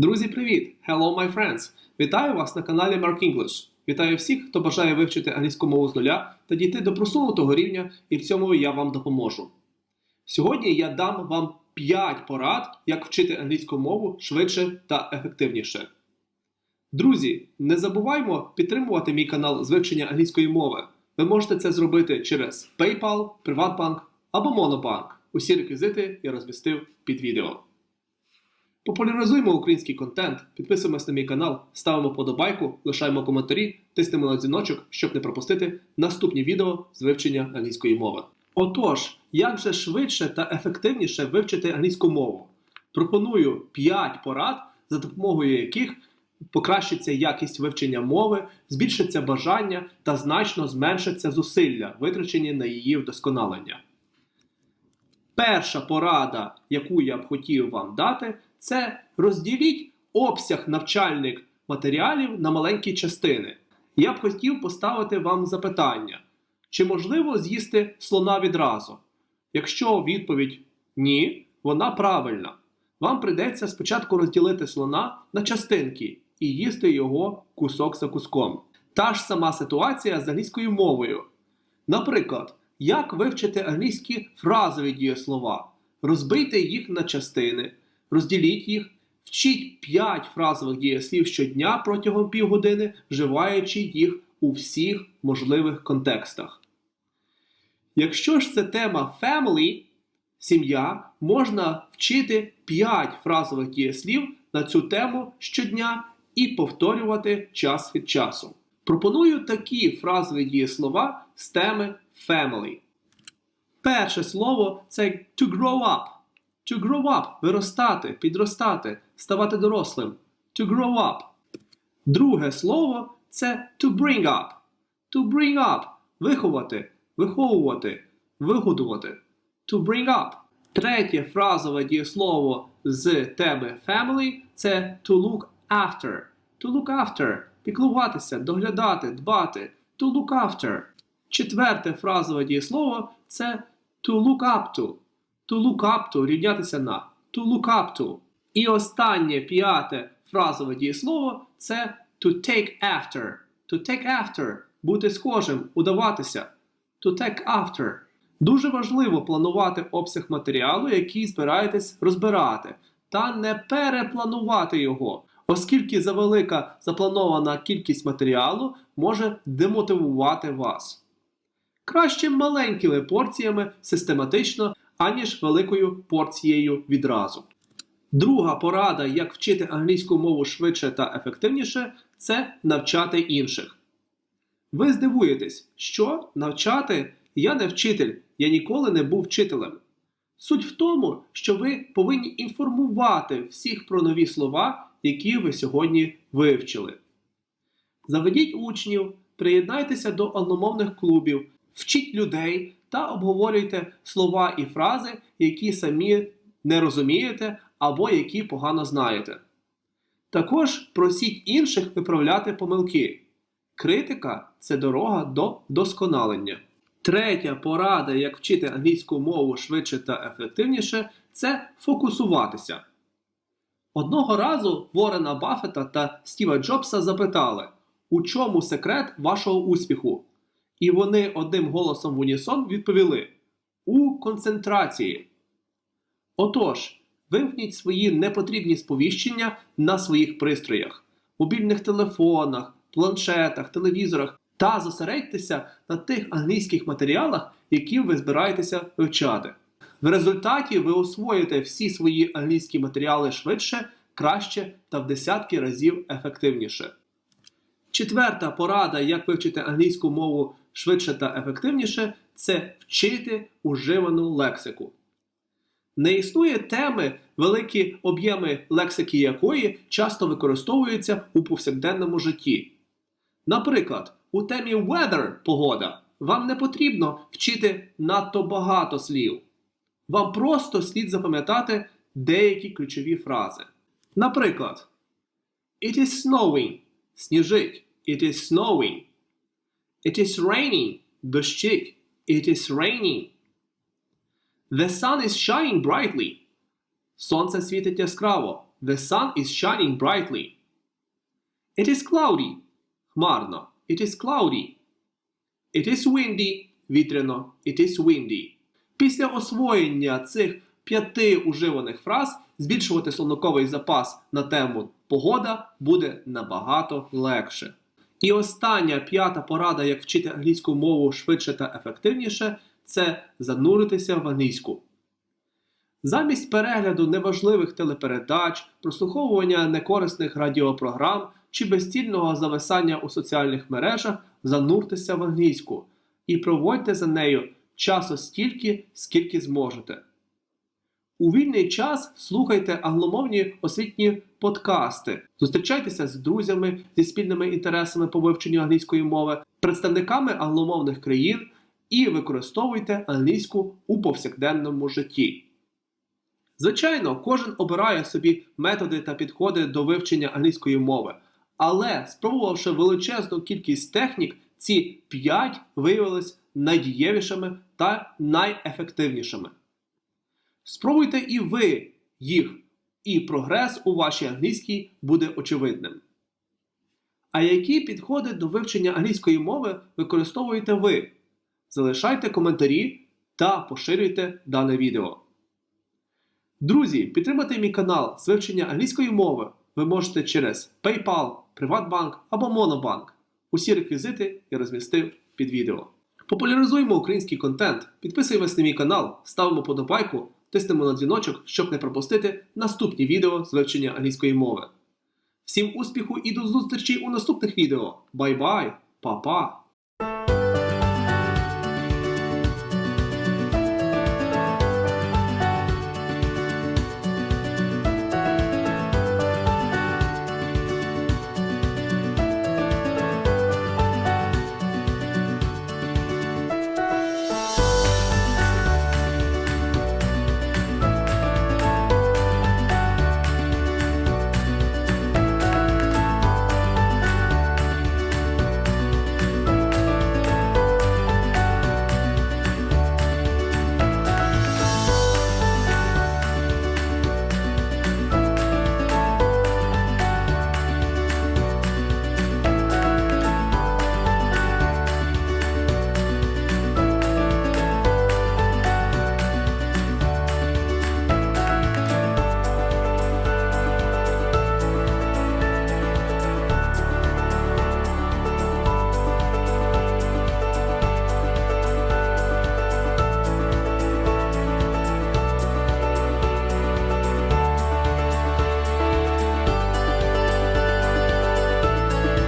Друзі, привіт! Hello, my friends! Вітаю вас на каналі Mark English. Вітаю всіх, хто бажає вивчити англійську мову з нуля та дійти до просунутого рівня, і в цьому я вам допоможу. Сьогодні я дам вам 5 порад, як вчити англійську мову швидше та ефективніше. Друзі, не забуваймо підтримувати мій канал з вивчення англійської мови. Ви можете це зробити через PayPal, Приватбанк або Monobank. Усі реквізити я розмістив під відео. Популяризуємо український контент, підписуємось на мій канал, ставимо подобайку, лишаємо коментарі, тиснемо на дзвіночок, щоб не пропустити наступні відео з вивчення англійської мови. Отож, як же швидше та ефективніше вивчити англійську мову? Пропоную 5 порад, за допомогою яких покращиться якість вивчення мови, збільшиться бажання та значно зменшиться зусилля, витрачені на її вдосконалення. Перша порада, яку я б хотів вам дати, це розділіть обсяг навчальних матеріалів на маленькі частини. Я б хотів поставити вам запитання: чи можливо з'їсти слона відразу? Якщо відповідь ні, вона правильна. Вам прийдеться спочатку розділити слона на частинки і їсти його кусок за куском. Та ж сама ситуація з англійською мовою. Наприклад, як вивчити англійські фразові дієслова? Розбийте їх на частини, розділіть їх, вчіть 5 фразових дієслів щодня протягом півгодини, вживаючи їх у всіх можливих контекстах. Якщо ж це тема family, сім'я, можна вчити 5 фразових дієслів на цю тему щодня і повторювати час від часу. Пропоную такі фразові дієслова з теми family. Перше слово це to grow up. To grow up виростати, підростати, ставати дорослим. To grow up. Друге слово це to bring up. To bring up виховати, виховувати, вигодувати. To bring up. Третє фразове дієслово з теми family це to look after. To look after піклуватися, доглядати, дбати. To look after. Четверте фразове дієслово це to look up to. To look up to рівнятися на. To look up to. І останнє п'яте фразове дієслово це to take after. To take after бути схожим, удаватися. To take after. Дуже важливо планувати обсяг матеріалу, який збираєтесь розбирати, та не перепланувати його, оскільки завелика запланована кількість матеріалу може демотивувати вас. Краще маленькими порціями систематично, аніж великою порцією відразу. Друга порада, як вчити англійську мову швидше та ефективніше, це навчати інших. Ви здивуєтесь, що навчати я не вчитель, я ніколи не був вчителем. Суть в тому, що ви повинні інформувати всіх про нові слова, які ви сьогодні вивчили. Заведіть учнів, приєднайтеся до одномовних клубів, вчіть людей та обговорюйте слова і фрази, які самі не розумієте або які погано знаєте. Також просіть інших виправляти помилки. Критика це дорога до досконалення. Третя порада, як вчити англійську мову швидше та ефективніше, це фокусуватися. Одного разу Ворена Баффета та Стіва Джобса запитали, у чому секрет вашого успіху? І вони одним голосом в унісон відповіли: У концентрації. Отож, вимкніть свої непотрібні сповіщення на своїх пристроях, мобільних телефонах, планшетах, телевізорах та зосередьтеся на тих англійських матеріалах, які ви збираєтеся вивчати. В результаті ви освоїте всі свої англійські матеріали швидше, краще та в десятки разів ефективніше. Четверта порада, як вивчити англійську мову швидше та ефективніше, це вчити уживану лексику. Не існує теми, великі об'єми лексики якої часто використовуються у повсякденному житті. Наприклад, у темі weather погода вам не потрібно вчити надто багато слів. Вам просто слід запам'ятати деякі ключові фрази. Наприклад, It is snowing. Сніжить. It is snowing. It is raining. Дощить. It is raining. The sun is shining brightly. Сонце світить яскраво. The sun is shining brightly. It is cloudy. Хмарно. It is cloudy. It is windy. Вітряно. It is windy. Після освоєння цих п'яти уживаних фраз збільшувати словниковий запас на тему погода буде набагато легше. І остання п'ята порада, як вчити англійську мову швидше та ефективніше, це зануритися в англійську. Замість перегляду неважливих телепередач, прослуховування некорисних радіопрограм чи безцільного зависання у соціальних мережах, зануртеся в англійську і проводьте за нею часу стільки, скільки зможете. У вільний час слухайте англомовні освітні подкасти, зустрічайтеся з друзями зі спільними інтересами по вивченню англійської мови, представниками англомовних країн і використовуйте англійську у повсякденному житті. Звичайно, кожен обирає собі методи та підходи до вивчення англійської мови, але спробувавши величезну кількість технік, ці 5 виявились найдієвішими та найефективнішими. Спробуйте і ви їх, і прогрес у вашій англійській буде очевидним. А які підходи до вивчення англійської мови використовуєте ви? Залишайте коментарі та поширюйте дане відео. Друзі, підтримати мій канал з вивчення англійської мови ви можете через PayPal, Приватбанк або Monobank. Усі реквізити я розмістив під відео. Популяризуємо український контент, підписуємось на мій канал, ставимо подобайку, тиснемо на дзвіночок, щоб не пропустити наступні відео з вивчення англійської мови. Всім успіху і до зустрічі у наступних відео. Бай-бай, па-па!